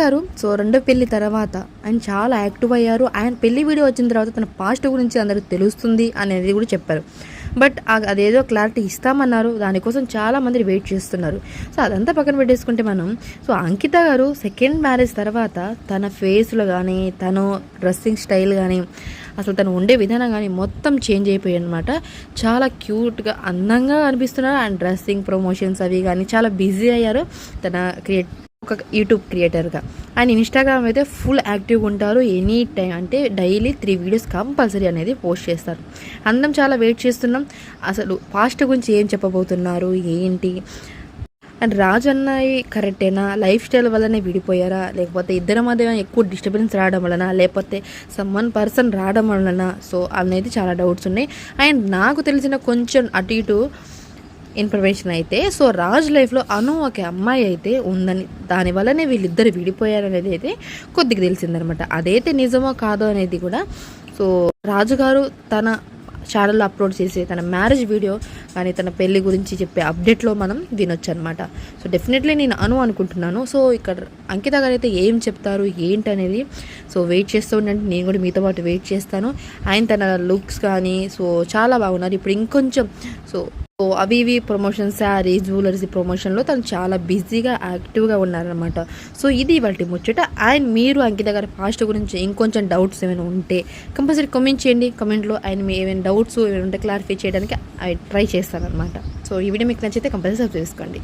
గారు సో రెండో పెళ్ళి తర్వాత ఆయన చాలా యాక్టివ్ అయ్యారు. ఆయన పెళ్ళి వీడియో వచ్చిన తర్వాత తన పాస్ట్ గురించి అందరికి తెలుస్తుంది అనేది కూడా చెప్పారు. బట్ అదేదో క్లారిటీ ఇస్తామన్నారు. దానికోసం చాలా మంది వెయిట్ చేస్తున్నారు. సో అదంతా పక్కన పెట్టేసుకుంటే మనం సో అంకిత గారు సెకండ్ మ్యారేజ్ తర్వాత తన ఫేస్లో కానీ తను డ్రెస్సింగ్ స్టైల్ కానీ అసలు తను ఉండే విధానం కానీ మొత్తం చేంజ్ అయిపోయాయి అనమాట చాలా క్యూట్గా అందంగా అనిపిస్తున్నారు. అండ్ డ్రెస్సింగ్ ప్రమోషన్స్ అవి కానీ చాలా బిజీ అయ్యారు. తన క్రియేట్ ఒక యూట్యూబ్ క్రియేటర్గా అండ్ ఇన్స్టాగ్రామ్ అయితే ఫుల్ యాక్టివ్గా ఉంటారు. ఎనీ టైం అంటే డైలీ త్రీ వీడియోస్ కంపల్సరీ అనేది పోస్ట్ చేస్తారు. అందరం చాలా వెయిట్ చేస్తున్నాం. అసలు పాస్ట్ గురించి ఏం చెప్పబోతున్నారు? ఏంటి? అండ్ రాజు కరెక్టేనా లైఫ్ స్టైల్ వల్లనే విడిపోయారా? లేకపోతే ఇద్దరి మధ్య ఎక్కువ డిస్టర్బెన్స్ రావడం వలన లేకపోతే సమ్ వన్ పర్సన్ రావడం వలన? సో అనేది చాలా డౌట్స్ ఉన్నాయి. అండ్ నాకు తెలిసిన కొంచెం అటు ఇటు ఇన్ఫర్మేషన్ అయితే సో రాజ్ లైఫ్లో అను ఒక అమ్మాయి అయితే ఉందని దానివల్లనే వీళ్ళిద్దరు విడిపోయారనేది అయితే కొద్దిగా తెలిసిందనమాట. అదైతే నిజమో కాదో అనేది కూడా సో రాజుగారు తన ఛానల్లో అప్లోడ్ చేసే తన మ్యారేజ్ వీడియో కానీ తన పెళ్ళి గురించి చెప్పే అప్డేట్లో మనం వినొచ్చు అనమాట సో డెఫినెట్లీ నేను అను అనుకుంటున్నాను. సో ఇక్కడ అంకిత గారు అయితే ఏం చెప్తారు ఏంటి అనేది సో వెయిట్ చేస్తూ ఉండండి. నేను కూడా మీతో పాటు వెయిట్ చేస్తాను. ఆయన తన లుక్స్ కానీ సో చాలా బాగున్నారు. ఇప్పుడు ఇంకొంచెం సో సో అవి ఇవి ప్రమోషన్ శారీ జ్యువెలరీస్ ప్రమోషన్లో తను చాలా బిజీగా యాక్టివ్గా ఉన్నారనమాట సో ఇది వాటి ముచ్చట. అండ్ మీరు అంకిత గారి పాస్ట్ గురించి ఇంకొంచెం డౌట్స్ ఏమైనా ఉంటే కంపల్సరీ కమెంట్ చేయండి. కమెంట్లో ఆయన మీ ఏమైనా డౌట్స్ ఏమైనా ఉంటే క్లారిఫై చేయడానికి ట్రై చేస్తానమాట సో ఈ వీడియో మీకు నచ్చితే కంపల్సరీ సబ్స్క్రైబ్ చేసుకోండి.